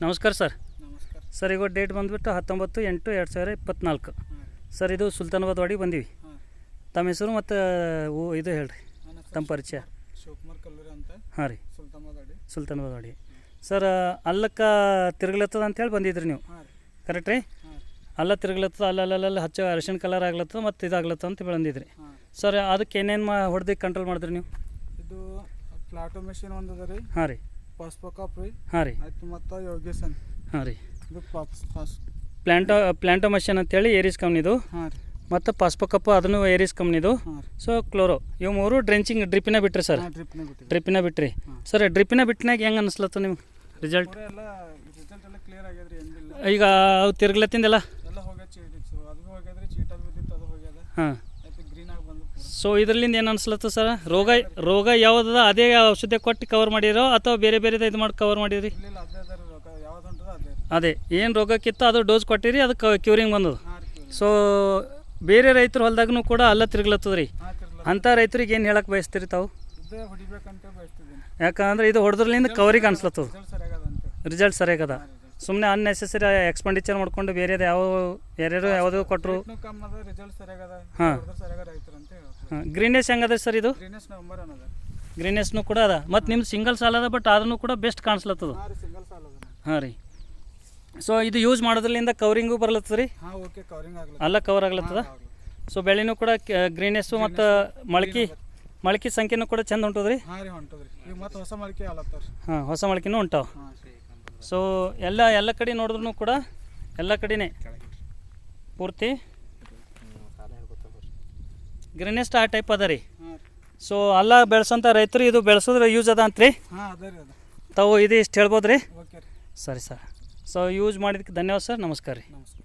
ನಮಸ್ಕಾರ ಸರ್. ನಮಸ್ಕಾರ. ಸರ್ ಈಗ ಡೇಟ್ ಬಂದುಬಿಟ್ಟು ಹತ್ತೊಂಬತ್ತು ಎಂಟು ಎರಡು ಸಾವಿರ ಇಪ್ಪತ್ನಾಲ್ಕು. ಸರ್ ಇದು ಸುಲ್ತಾನಾಬಾದ್ ವಾಡಿಗೆ ಬಂದೀವಿ. ತಮ್ಮ ಹೆಸರು ಮತ್ತು ಇದು ಹೇಳ್ರಿ. ತಮ್ಮ ಪರಿಚಯ. ಶಿವಕುಮಾರ್ ಕಲ್ಲೂರಿ ಅಂತ. ಹಾಂ ರೀ. ಸುಲ್ತಾಮದಾಡಿ ಸುಲ್ತಾನಾಬಾದ್ ವಾಡಿ. ಸರ್ ಅಲ್ಲಕ್ಕ ತಿರುಗ್ಲತ್ತದ ಅಂತೇಳಿ ಬಂದಿದ್ರಿ ನೀವು. ಕರೆಕ್ಟ್ ರೀ. ಅಲ್ಲ ತಿರುಗ್ಲತ್ತದ ಅಲ್ಲಲ್ಲ ಹಚ್ಚ ಅರಿಶಿನ ಕಲರ್ ಆಗ್ಲತ್ತದ ಮತ್ತು ಇದಾಗ್ಲತ್ತದ ಅಂತ ಬಂದಿದ್ರಿ ಸರ್ ಅದಕ್ಕೆ ಏನೇನು ಮಾ ಹೊಡೆದು ಕಂಟ್ರೋಲ್ ಮಾಡಿದ್ರಿ ನೀವು? ಇದು ಪ್ಲಾಟೋ ಮೆಷಿನ್ ಒಂದು ಅದ ರೀ. ಹಾಂ ರೀ. ಪಾಸ್ಪೋ ಕಾಪ್ ರೀ? ಹಾಂ ರೀ. ಆಯ್ತು ಮತ್ತು ಯೋಗೇಶನ್? ಹಾಂ ರೀ. ಇದು ಪಾಪ್ಸ್ ಪಾಸ್. ಪ್ಲ್ಯಾಂಟೋ ಪ್ಲ್ಯಾಂಟೋ ಮಷಿನ್ ಅಂತೇಳಿ ಏರಿಸ್ ಕಂಪ್ನಿದು ಹಾಂ ರೀ. ಮತ್ತು ಪಾಸ್ಪೋ ಕಪ್ಪು ಅದನ್ನು ಏರಿಸ್ ಕಂಪ್ನಿದು ಸೊ ಕ್ಲೋರೋ. ಇವು ಮೂರು ಡ್ರೆಂಚಿಂಗ್ ಡ್ರಿಪ್ಪಿನ ಬಿಟ್ರಿ ಸರ್. ಡ್ರಿಪ್ನ ಬಿಟ್ಟಿದೆ ಡ್ರಿಪ್ಪಿನ ಬಿಟ್ರಿ. ಸರ್ ಡ್ರಿಪ್ಪಿನ ಬಿಟ್ಟಿನಾಗ ಹೆಂಗೆ ಅನಿಸ್ಲತ್ತ ನಿಮ್ಗೆ ರಿಸಲ್ಟ್ ಎಲ್ಲ ರಿಸಲ್ಟ್ ಎಲ್ಲ ಕ್ಲಿಯರ್ ಆಗ್ಯದ್ರಿ ಏನಿಲ್ಲ. ಈಗ ಅವು ತಿರ್ಗ್ಲತ್ತಿಂದೆಲ್ಲ? ಎಲ್ಲ ಹೋಗ್ಯದ ಚೀಟಿತ್ತು ಅದು ಭೀ ಚೀಟ ಬಿದ್ದಿತ್ತು ಅದು ಹೋಗ್ಯದ. ಹಾಂ. ಸೊ ಇದರಿಂದ ಏನು ಅನ್ಸ್ಲತ್ತ ಸರ್ ರೋಗ ರೋಗ ಯಾವುದದ? ಅದೇ ಔಷಧಿ ಕೊಟ್ಟು ಕವರ್ ಮಾಡಿರೋ ಅಥವಾ ಬೇರೆ ಬೇರೆದ ಇದು ಮಾಡಿ ಕವರ್ ಮಾಡಿರಿ ಅದೇ ಏನು ರೋಗಕ್ಕಿತ್ತು ಅದು ಡೋಸ್ ಕೊಟ್ಟಿರಿ ಅದು ಕ್ಯೂರಿಂಗ್ ಬಂದದ? ಸೊ ಬೇರೆ ರೈತರು ಹೊಲ್ದಾಗೂ ಕೂಡ ಅಲ್ಲ ತಿರುಗ್ಲತ್ತದ. ರೀ ಅಂಥ ರೈತರಿಗೆ ಏನು ಹೇಳಕ್ಕೆ ಬಯಸ್ತೀರಿ ತಾವು? ಯಾಕಂದ್ರೆ ಇದು ಹೊಡೆದ್ರಲಿಂದ ಕವರಿಗೆ ಅನ್ಸ್ಲತ್ತದ. ರಿಸಲ್ಟ್ ಸರಿಯಾಗದ ಸುಮ್ಮನೆ ಅನ್ನೆಸೆಸರಿ ಎಕ್ಸ್ಪೆಂಡಿಚರ್ ಮಾಡ್ಕೊಂಡು ಬೇರೆದು ಯಾವ ಯಾರ್ಯಾರು ಯಾವುದೋ ಕೊಟ್ಟರು ರಿಸಲ್ಟ್ ಸರಿಯಾಗದ ಹಾಂ. ಸರಿಯಾಗ ರೈತರು ಅಂತ ಹೇಳ್ತಾರೆ. ಗ್ರೀನೆಸ್ ಹೆಂಗದ ಸರ್ ಇದು? ಗ್ರೀನೆಸ್ ಅನ್ನೋದ. ಗ್ರೀನೆಸ್ನು ಕೂಡ ಅದ. ಮತ್ತು ನಿಮ್ದು ಸಿಂಗಲ್ ಸಾಲ ಅದ ಬಟ್ ಅದನ್ನು ಕೂಡ ಬೆಸ್ಟ್ ಕಾಣಿಸ್ಲತ್ತದ. ಹಾಂ ರೀ ಸಿಂಗಲ್ ಸಾಲ ಅದ ಹಾಂ ರೀ. ಸೊ ಇದು ಯೂಸ್ ಮಾಡೋದ್ರಲ್ಲಿಂದ ಕವರಿಂಗು ಬರ್ಲತ್ತದ ರೀ? ಹಾಂ ಓಕೆ ಕವರಿಂಗ್ ಆಗ್ಲತ್ತ ಅಲ್ಲ ಕವರ್ ಆಗ್ಲತ್ತದ? ಸೊ ಬೆಳೆನೂ ಕೂಡ ಗ್ರೀನೆಸ್ಸು ಮತ್ತು ಮೊಳಕೆ ಮೊಳಕೆ ಸಂಖ್ಯೆನೂ ಕೂಡ ಚಂದ ಹೊಂಟದ್ರಿ ಹಾಂ ರೀ ಹೊಂಟದ್ರಿ ಈಗ ಮತ್ತೆ ಹೊಸ ಮಳಿಕೆ ಹಾಂ ಹೊಸ ಮೊಳಕೆನೂ ಹೊಂಟಾವ ಹಾಂ ಸೊ ಎಲ್ಲ ಎಲ್ಲ ಕಡೆ ನೋಡಿದ್ರು ಕೂಡ ಎಲ್ಲ ಕಡೆನೇ ಪೂರ್ತಿ. ಗ್ರೀನೆಸ್ಟ್ ಆ ಟೈಪ್ ಅದ ರೀ. ಸೊ ಅಲ್ಲ ಬೆಳೆಸೋಂಥ ರೈತರು ಇದು ಬೆಳೆಸಿದ್ರೆ ಯೂಸ್ ಅದ ಅಂತ ರೀ? ತಾವು ಇದು ಇಷ್ಟು ಹೇಳ್ಬೋದು ರೀ. ಸರಿ ಸರ್. ಸೊ ಯೂಸ್ ಮಾಡಿದಕ್ಕೆ ಧನ್ಯವಾದ ಸರ್. ನಮಸ್ಕಾರ ರೀ. ನಮಸ್ಕಾರ.